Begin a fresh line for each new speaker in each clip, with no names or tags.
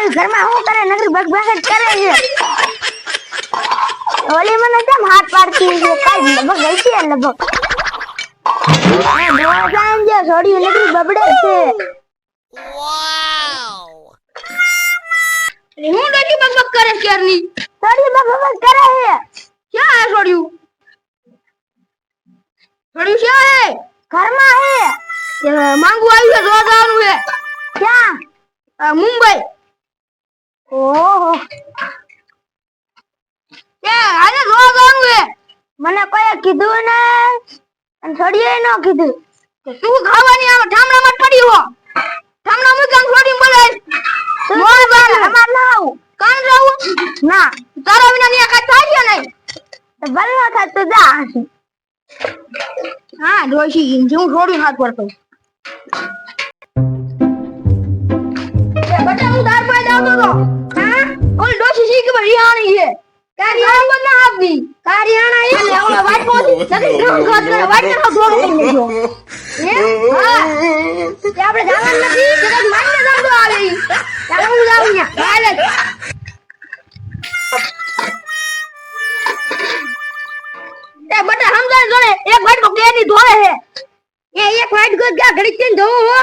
મારી ઘરમાં હું કરે? નકરી બગબગ જ કરે છે. ઓલી મને કેમ હાથ પાડતી છે? કાઈ લગભગ ગઈ છે લગભગ. કાંઈ જે છોડી નકરી બબડે છે.
વાવ હું ડોશી બકબક કરે છે ક્યારની
છોડ્યું બગબગ કરે છે.
ક્યાં આ છોડ્યું છોડ્યું હે?
ઘરમાં
હે. માંગુ આવ્યું છે જોવા જવાનું છે
ક્યાં?
મુંબઈ.
ઓહો.
કે આને જો જવાનું
મને કોઈ કીધું ને અને છોડ્યું ન કીધું.
તો તું ખાવાની આમ ઠામડામાં પડી હો? ઠામડા મૂકી છોડી બોલે મોર બાર
અમાર ના આવું.
કાન રહું
ના.
તારા વિના ની કાઈ થાય નહીં.
તો ભલે થાય તો જા
હા ડોશી હું છોડ્યું હાથ પર કહું બટા હું દાર પાઈ જાતો તો હા ઓલી ડોશી શી છે? ના એ? ને ઓલા વાટ પોતી નથી ધમ ખત કરે વાટ ને કરી લેજો હે? હા. તે આપણે જવાનું નથી. કે કંઈક માનને જાતો આવે ચાલો હું જાઉં ન્યા હાલે એ બટા સમજાય જોડે. એક વાટકો કેની ધોળે હે એ એક વાટકો ક્યાં ઘડી કેન ધોવું હો.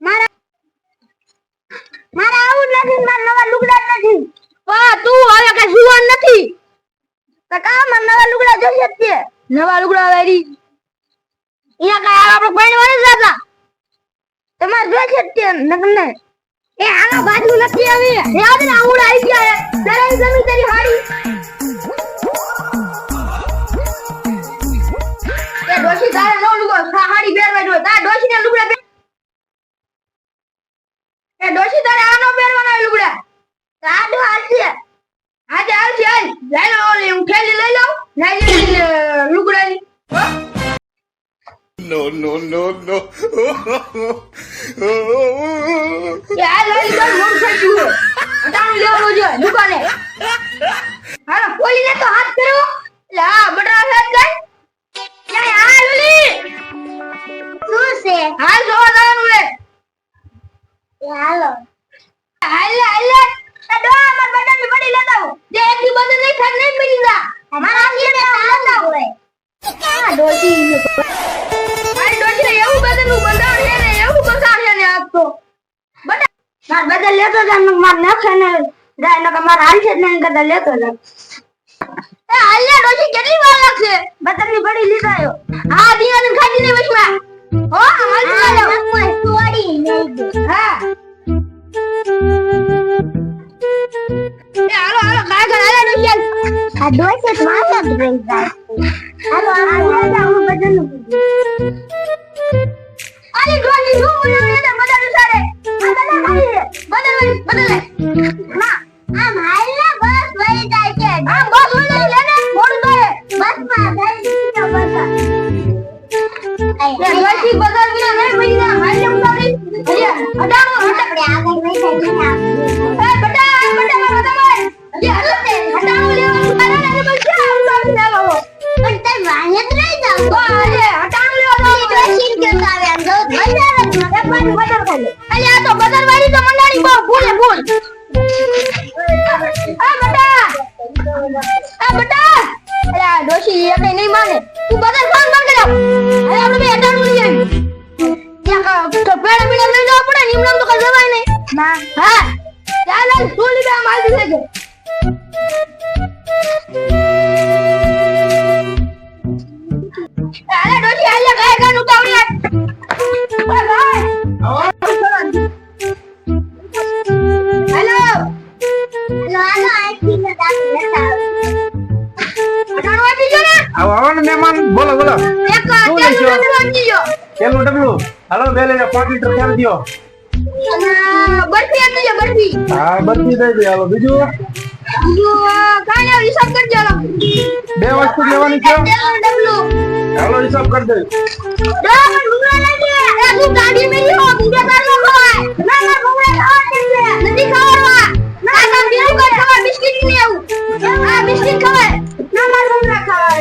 મારા મારા આવું નથી મારા નવા લુગડા નથી.
વાહ તું હવે કઈ જુવાન નથી.
તો કા મારા નવા લુગડા જોઈએ છે
નવા લુગડા વેરી અહીંયા કઈ આપણે પૈણવા નથી જતા
તમારે જોઈએ જ છે નગને
એ આના બાજુ નથી આવી યાદ ને આવું આવી ગયા દરેક જમી તારી હાડી. એ ડોશી તારે નો લુગો હાડી
No, no, no.
એ આ લઈ તો મોર થઈ ગયું અટાણું લેવાનું છે દુકાને માર
બધા લેતો જા ને માર નાખે ને જાય ને માર હાલશે જ નહીં કદા લેતો જા.
એ હાલ ડોશી કેટલી વાર લાગશે?
બતન પડી લીધા
હા દિયાને ખાધી નહીં વચમાં હો હાલ તો લો
તોડી નહીં
હા. હાલો હાલો કાય હાલો ડોશી
આ દોશે તો માથા જ રહી જાય હાલો હાલો હું
બદનનું ડોશી શું બોલ્યો બદલ બદલ
ના આમ હાલ ને બસ વહી જાય છે.
આમ બસ હોય નહીં લેને મોડું કરે.
બસમાં જઈ તો બસ
એ ડોશી બદલ વિના નહીં મહિના હાલ ને ઉતારી અડાણો હટા
આગળ વહી જાય
એ કઈ નહીં માને. તું બદર ફોન બંધ કરાવ. હવે આપણે બે અટાણું લઈ આવી. ત્યાં ક- તો પેડા પીડા લઈ જવા પડે ને એમનામ તો કઈ જવાય નહીં.
ના.
હા. ચાલ તું લીધા માલ દીધે છે. અરે ડોશી હાલે કાય કાન ઉતાવળી. આય
બે લઈ જાઓ પાંચ લીટર દ્યો.
અને બરફી આપી દે બરફી.
હા બરફી દઈ દે. હવે બીજું?
કાંઈ હિસાબ કરજો
બે વસ્તુ લેવાની છે. હાલો હિસાબ કરી દે.
દો પણ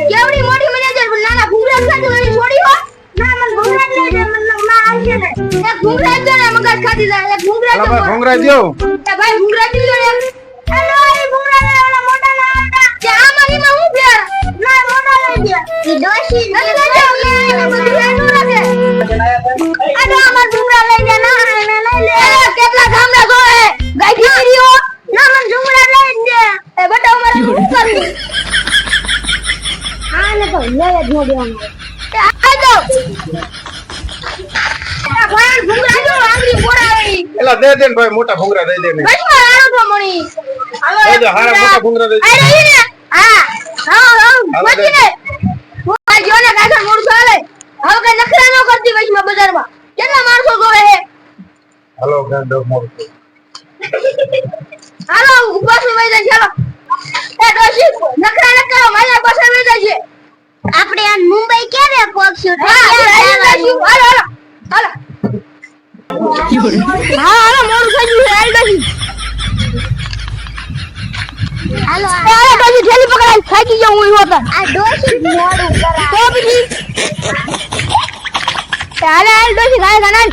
કેવડી મોટી એ દીધા એટલે ભૂંગરા
હાલો
તો
ભાઈ ભોંગરા દ્યો.
એ ભાઈ ભૂંગરા દીધો
હેલો એ ભૂંગળા ને ઓલા મોટા ના આવતા.
કે આમાં નીમાં હું ફેર?
ના મોટા લઈ દે
ઈ
કે એને બધું એનું રાખે
આ તો અમાર ભૂંગળા લઈ દે ના એને લઈ લે.
કેટલા ગામડા જોવે ગાયઠી કર્યો
ના મને ભૂંગળા લઈ જ દે.
એ બટા અમારે શું કરવું
હા ને તો લઈ જ નો દેવાનું
આ દો. એ ભાઈ ભૂંગરા જો આંગળી પોરાવે
એલા દે દે ભાઈ મોટા ભોંગરા દઈ દે ને.
બસમાં રાણો તો મણી હાલો
દઈ દે હારા મોટા ભોંગરા દઈ દે.
આ રહી ને હા હા હા
હાલો.
ને આ જો ને કાકા મોડું ચાલે હવે કઈ નખરા ન કરતી વચમાં બજારમાં. કેટલા માણસો જોવે હે
હાલો ગાંડો મોટો
હાલો ઉપાસ વઈ જાય ચાલો એ ડોશી નખરા ન મારા પાસે વઈ જાય
આપણે આ મુંબઈ ક્યારે પહોંચ્યું?
હા હાલો હાલો હાલો હાલો. હા હાલો મોડું થઈ ગયું હાલ ડોશી
હાલો
હાલો ડોશી ઠેલી પકડાઈ થાકી ગયો હું હોતા
આ ડોશી મોડું કરાવે.
તો પછી? એ હાલ ડોશી ગાય ગાના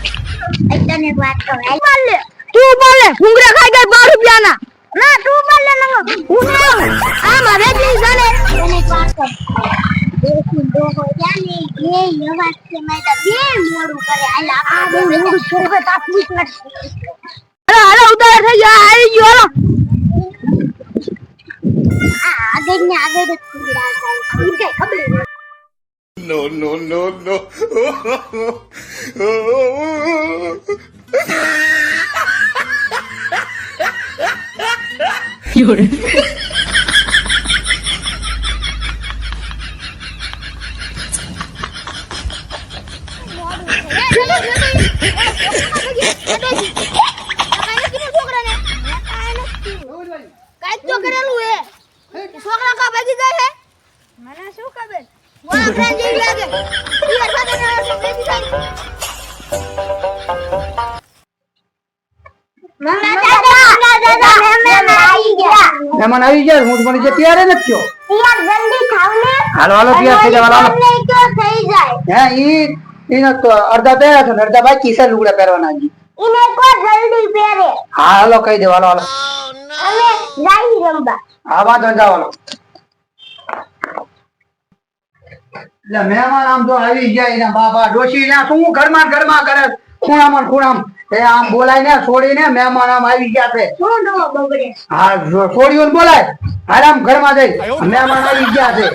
તને વાત કહું હાલ.
માર લે તું માર લે ભૂંગરા ખાઈ ગયા બાર રૂપિયાના. ના તું માર લે નંગો હું આ મારે જ નહીં જાને
વાત ડોશી ડોહો જાને બે અવાજ છે મેં તો બે મોડું કરે હાલ
આ બહુ
આપણે
મોડું છે હવે તાપવું જ નથી હાલો હાલો ઉતાર થઈ ગયો આવી ગયો હાલો
આ આગળ ને આગળ જ કુંડા થાય
ઈ કઈ ખબર નહીં.
No, no, no, no.
કાંઈક તો કરેલું હે છોકરા કા ભાગી જાય હે મને શું ખબર વાહ ફ્રેન્ડ જેવી લાગે ઈ સાથે ને ભાગી જાય
મમ્મી દાદા દાદા મહેમાન આવી ગયા
મહેમાન આવી ગયા હું મને જે ત્યારે નથી થયો.
યાર જલ્દી ખાવ ને
હાલો હાલો તૈયાર થઈ જાવ હાલો
તમને કયો થઈ જાય
હે ઈ અડધા પહેર્યા છે અડધા બાકી છે લુગડા પહેરવાના હજી.
ઈને કો જલ્દી પહેરે.
હા હાલો કહી દે હાલો હાલો.
અમે જાઈ રમવા.
હા વાંધો જાઓ હાલો. એટલે મહેમાન આમ તો આવી ગયા એના બાપા ડોશી ના શું ઘરમાં ઘરમાં કરે ખૂણામાં ખૂણામાં. એ આમ બોલાય ને છોડીને મહેમાન આમ આવી ગયા છે. હા જો બોલાય. આમ ઘરમાં જઈ. મહેમાન આવી ગયા છે.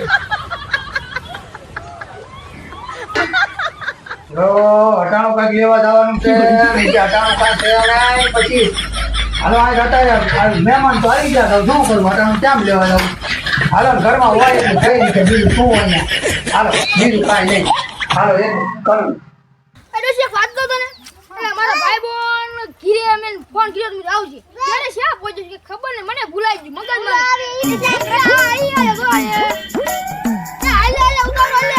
જો કાંઈક લેવા જવાનું છે ને જે કાંઈક છે પછી હાલો આ જતા મહેમાન તો આવી ગયા તો શું કરું? અટાણું કેમ લેવા જવું? હાલો ઘરમાં હોય એટલે બીજું શું હોય હાલો બીજું કાંઈ નહીં. હાલો એક કરું.
અરે શેખ વાત તો તને. એટલે મારા ભાઈ બોન ઘીરે અમે ફોન કર્યો તો આવશે ત્યારે શા પહોંચ્યું કે ખબર ને મને ભૂલાઈ ગયું મગજમાં આવી આયો જો આયો. એ હાલે હાલે ઉતારો હાલે.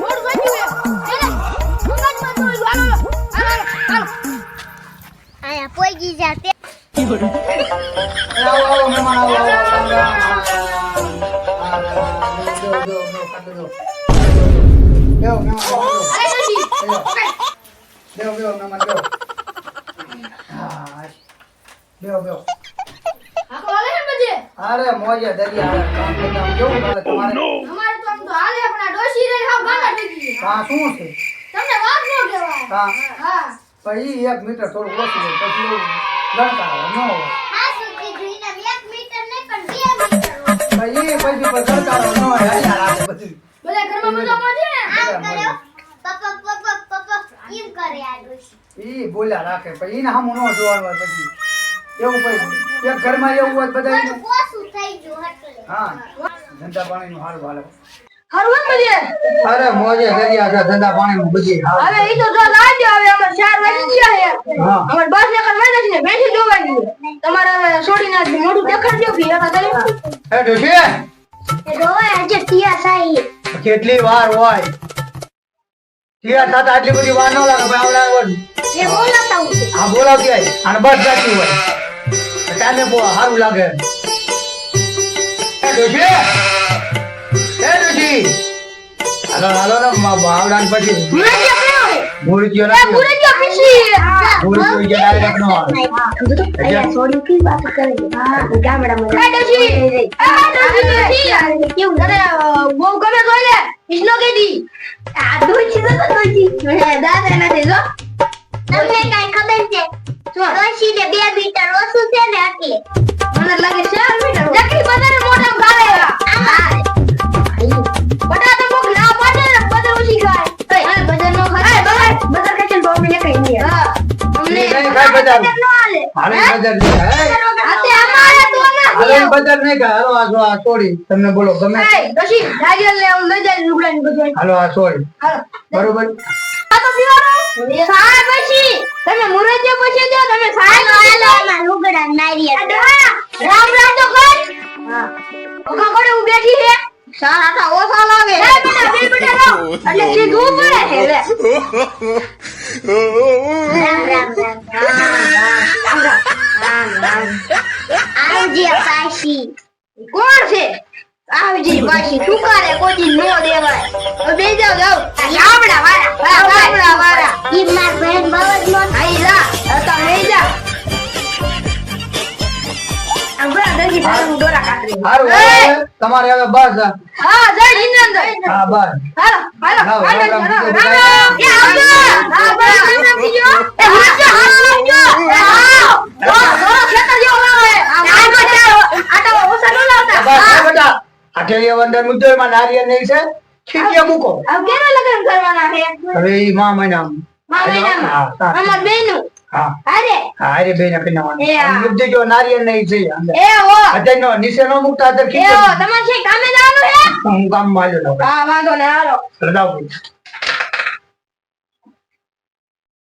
મોડ ગયું
આયા પોગી જા તે
આવો આવો મહેમાન આવો આવો મહેમાન
બધે
અરે મોજે દરિયા કામ કરતા કેવું ચાલે તમારે
અમારે તો આમ તો હાલે પણ ડોશી રે હાવ ગાંડા થઈ ગઈ
હા શું છે
તમને વાત ન કહેવાય
હા
હા
પછી એક મીટર થોડું ઓછું હોય પછી એવું ગણતા હોય. ન
પણ.
પછી પછી ગણતા ન હોય અહીંયા રાખે પછી
બધા ઘરમાં બધા મજે
આમ કર્યો પપ્પા પપ્પા પપ્પા એમ કરે આ
ઈ બોલ્યા રાખે પછી એને સામું ન જોવાનું હોય પછી. એવું પછી એક ઘરમાં એવું હોય બધા
પણ
હા ધંધા પાણીનું હાલ હાલે.
હરવન બધે?
અરે મોજે દરિયા છે ધંધા પાણીનું બધી
હવે ઈ તો જો લાવજો હવે અમાર ચાર વાગી ગયા છે અમાર બસ એકલ વાગે છે બેઠી જોવાની તમારે હવે છોડી નાખી મોઢું દેખાડજો કે એના તરી
એ ડોશી
એ રોવે આજે તિયા સાઈ
કેટલી વાર હોય? ત્યાં થતા આટલી બધી વાર ન લાગે ભાઈ આવડા
એ બોલાતા હું
હા બોલાવતી હોય અને બસ જતી હોય. ટાઈમે બહુ સારું લાગે. એ ડોશી ડોશી હાલો હાલો ને મા બાવડાને પછી મૂર્તિઓ નથી
પીસી
મૂર્તિઓ જે ડાયરેક્ટ નો આવે.
અહીંયા છોડી કેવી વાત કરે હા. ગામડામાં
એ ડોશી. કેવું? તને બહુ ગમે તો લે. ઇસનો કે દી?
આ દોશી તો દોશી
દાદા ના દેજો
તમને કઈ ખબર છે? ડોશી ને બે મીટર ઓછું છે ને એટલે.
મને લાગે ચાર મીટર જકરી વધારે મોઢા ખાવે બટા
બજાર.
હાલે.
બજાર નહીં ખાય
આતે અમારે તો ના.
હાલે બજાર નહીં ખાય હાલો આ જો આ છોડી તમને બોલો ગમે
દોશી નારિયેલ લે હું લઈ જાય લુગડા ની બધું
હાલો આ છોડી બરોબર?
આ તો પીવાનો. સાહેબ પછી. તમે મુરજે પછી દો તમે સાહેબ
હાલો માં લુગડા નારિયેળ.
રામ રામ તો કર. હા. ઓકા કોડે હું બેઠી હે આટા ઓછા લાગે એ બેટા બે બેટા લાવ એટલે સીધું પડે છે લે.
હારું તમારે હવે બસ
હા. જય જીનેન્દ્ર
હા બસ.
હાલો હાલો.
રામ, રામ,
એ આવજો. હા બસ રામ રામ કીજો એ હાચો હાથ હા દોરો દોરો ખેતર જેવો લાગે આ બચાવ આટા ઓસા નો લાવતા.
બસ બેટા. વંદર મુદ્દો એમાં નારિયેળ નહીં છે. ખીચિયા મૂકો.
હવે કેના લગ્ન કરવાના છે?
હવે ઈ મા મહિના
મા
હા
અમાર બેનું
હા.
અરે
હા અરે બેન
એ હા.
જો નારિયેળ નહીં છે
એ ઓ
અતેનો નો નીચે નો મૂકતા અત્યારે
એ ઓ તમારે છે કામે જવાનું
હે હું કામમાં
હા વાંધો ને હાલો.
લગાવું